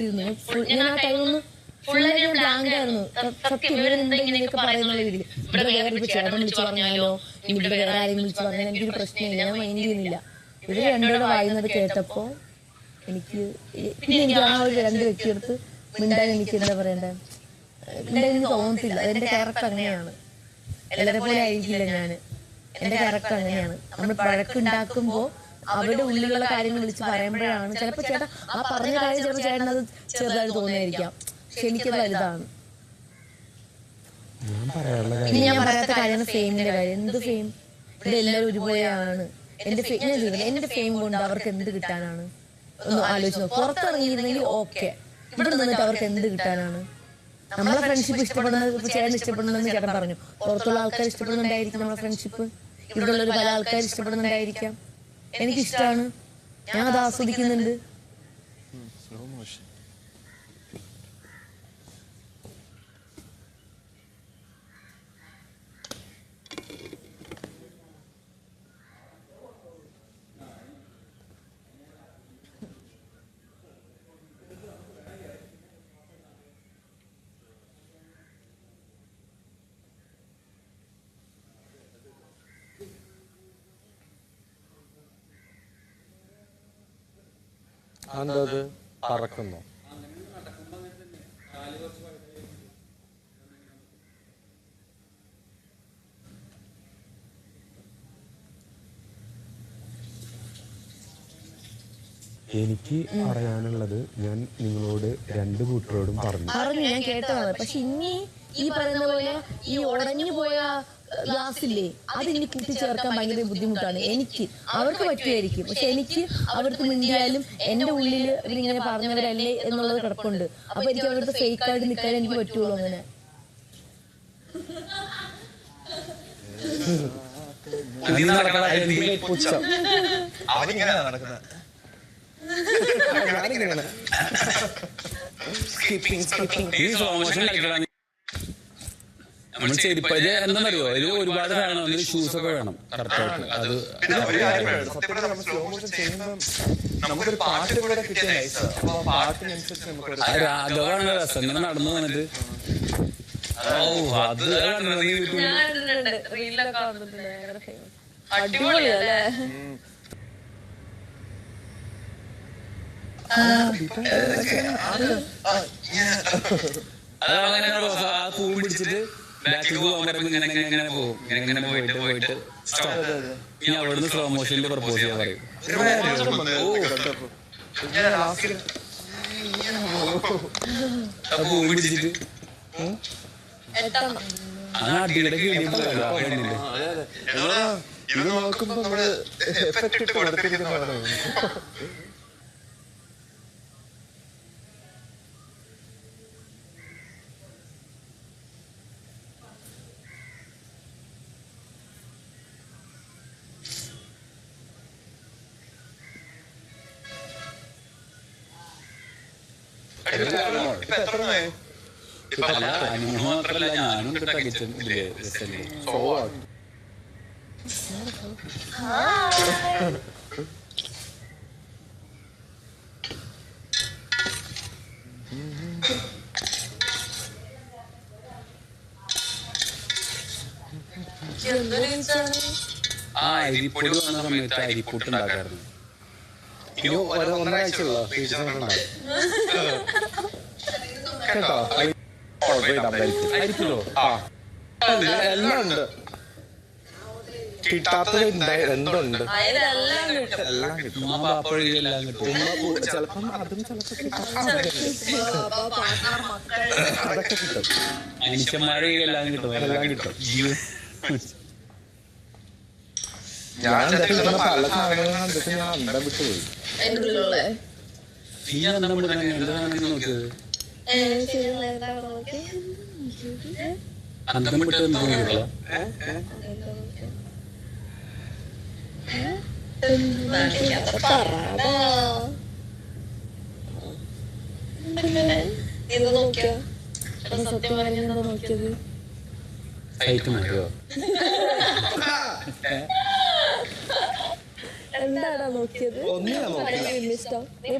ഞാൻ ആ ടൈമൊന്ന് ബ്ലാങ്ക് ആയിരുന്നു. സത്യം ഇവരെ എന്താ ഇങ്ങനെയൊക്കെ പറയുന്ന രീതിയിൽ. ഇവിടെ വേറെ ഇപ്പൊ ചേട്ടൻ വിളിച്ചു പറഞ്ഞാലോ? ഇവിടെ വേറെ ആരെയും വിളിച്ചു പറഞ്ഞാൽ എനിക്കൊരു പ്രശ്നമില്ല. ഞാൻ മൈൻഡ് ചെയ്യുന്നില്ല. ഇവർ രണ്ടുപേരുടെ വായുന്നത് കേട്ടപ്പോ എനിക്ക് പിന്നെ എനിക്ക് ആ ഒരു രണ്ട് വ്യക്തിയെടുത്ത് മിണ്ടാൻ എനിക്ക് എന്താ പറയണ്ടേ? മിണ്ടാൻ എനിക്ക് തോന്നത്തില്ല. എന്റെ ക്യാരക്ടർ അങ്ങനെയാണ്. എല്ലാരെ പോലെ ആയിരിക്കില്ല ഞാൻ. എന്റെ ക്യാരക്ടർ അങ്ങനെയാണ്. നമ്മൾ വഴക്കുണ്ടാക്കുമ്പോ അവരുടെ ഉള്ളിലുള്ള കാര്യങ്ങൾ വിളിച്ച് പറയുമ്പോഴാണ്. ചിലപ്പോ ചേട്ടാ ആ പറഞ്ഞ കാര്യം ചിലപ്പോൾ ചേട്ടൻ അത് ചെറുതായിട്ട് തോന്നിയായിരിക്കാം പക്ഷെ എനിക്കത് വലുതാണ്. ഞാൻ പറയാനുള്ള കാര്യം ഇനി ഞാൻ പറയാത്ത കാര്യമാണ് ഫെയിമിന്റെ കാര്യം. എന്ത് ഫെയിം ഇവിടെ എല്ലാവരും ഒരുപോലെയാണ്. എന്റെ ഫെയിം ഞാൻ ചോദിക്കുന്നത് എന്റെ ഫെയിം കൊണ്ട് അവർക്ക് എന്ത് കിട്ടാനാണ്? ഒന്ന് ആലോചിച്ച് നോക്കും. പുറത്തിറങ്ങിയിരുന്നെങ്കിൽ ഓക്കെ ഇവിടെ നിന്നിട്ട് അവർക്ക് എന്ത് കിട്ടാനാണ്? നമ്മളെ ഫ്രണ്ട്ഷിപ്പ് ഇഷ്ടപ്പെടുന്നത് ചേട്ടൻ ഇഷ്ടപ്പെടുന്നതെന്ന് ചേട്ടൻ പറഞ്ഞു. പുറത്തുള്ള ആൾക്കാർ ഇഷ്ടപ്പെടുന്നുണ്ടായിരിക്കും നമ്മളെ ഫ്രണ്ട്ഷിപ്പ് ഇവിടെയുള്ള ഒരു പല ആൾക്കാർ ഇഷ്ടപ്പെടുന്നുണ്ടായിരിക്കാം. എനിക്കിഷ്ടമാണ് ഞാൻ അത് ആസ്വദിക്കുന്നുണ്ട്. Slow motion. അത് പറക്കുന്നു. എനിക്ക് പറയാനുള്ളത് ഞാൻ നിങ്ങളോട് രണ്ട് കൂട്ടരോടും പറഞ്ഞു. പറഞ്ഞു ഞാൻ കേട്ടതാണ്. പക്ഷെ ഇനി ഈ പറയുന്ന പോലെ ഈ ഉടഞ്ഞു പോയ ഗ്ലാസ് ഇല്ലേ അത് ഇനി കൂട്ടിച്ചേർക്കാൻ ഭയങ്കര ബുദ്ധിമുട്ടാണ്. എനിക്ക് അവർക്ക് പറ്റുമായിരിക്കും. പക്ഷെ എനിക്ക് അവർക്ക് മിണ്ടിയാലും എന്റെ ഉള്ളിൽ ഇവരിങ്ങനെ പറഞ്ഞവരല്ലേ എന്നുള്ളത് കിടപ്പുണ്ട്. അപ്പൊ എനിക്ക് അവരുടെ ഫേക്ക് ആയിട്ട് നിൽക്കാൻ എനിക്ക് പറ്റുള്ളൂ അങ്ങനെ. നടക്കുന്നത് ഈ സ്ലോ മോഷൻ കളിക്കണം നമ്മൾ ചെരുപ്പത് എന്താണെന്നറിയോ അതിൽ ഒരുപാട് വേണം ഷൂസ് ഒക്കെ വേണം കറക്റ്റ് ആയിട്ട് അത് പിന്നെ ഒരു കാര്യം വേണം. സത്യം പറഞ്ഞാൽ സ്ലോ മോഷൻ ചെയ്യുമ്പോൾ നമുക്കൊരു പാട്ട് കൂടെ കിട്ടിയ പാട്ടിനനുസരിച്ച് രാഘവാണ് രസം ഇങ്ങനെ നടന്നു വന്നിട്ട് ഓ അത്? അടിപൊളിയല്ലേ ആ പൂവും പിടിച്ചിട്ട് ബാക്കിൽ പോകാൻ പറയുമ്പോൾ ഇങ്ങനെ ഇങ്ങനെ പോകും ഇങ്ങനെ ഇങ്ങനെ പോയിട്ട് പോയിട്ട് ഇനി അവിടുന്ന് സ്ലോ മോഷനിൽ പ്രപ്പോസ് ചെയ്യാൻ പറയും. പൂവും പിടിച്ചിട്ട് ആ അടിയുടെ കിഴിയില്ലേ ഇത് നോക്കുമ്പോ നമ്മൾ എഫക്റ്റ് ഇട്ട് കൊടുത്തിരിക്കുന്നതാണ്. അനുമോഹം മാത്രല്ല ഞാനും തകിച്ചും ഇതിൽ രസല്ലേ ആ അരിപ്പൊടി വന്ന സമയത്ത് അരിപ്പൊട്ട് ഉണ്ടാക്കാറുണ്ട് ഇനി ഫ്രീസറിലുണ്ടാവും കേട്ടോ? ആ. എല്ലാം ഉണ്ട് കിട്ടാത്തത് എന്തുണ്ട്? എല്ലാം കിട്ടും. ചിലപ്പം അതും ചിലപ്പോ അതൊക്കെ കിട്ടും. മനുഷ്യന്മാരെ എല്ലാം കിട്ടും. എല്ലാം കിട്ടും. ഞാൻ പല സാധനങ്ങളും ഞാൻ വിട്ടുപോയി നീ നോക്കിയത് അന്തം വിട്ട് സത്യം പറഞ്ഞാ നോക്കിയത്? സൈറ്റ് മാറിയോ നോക്കിയത്. ഒന്നിനാ നോക്കിയത്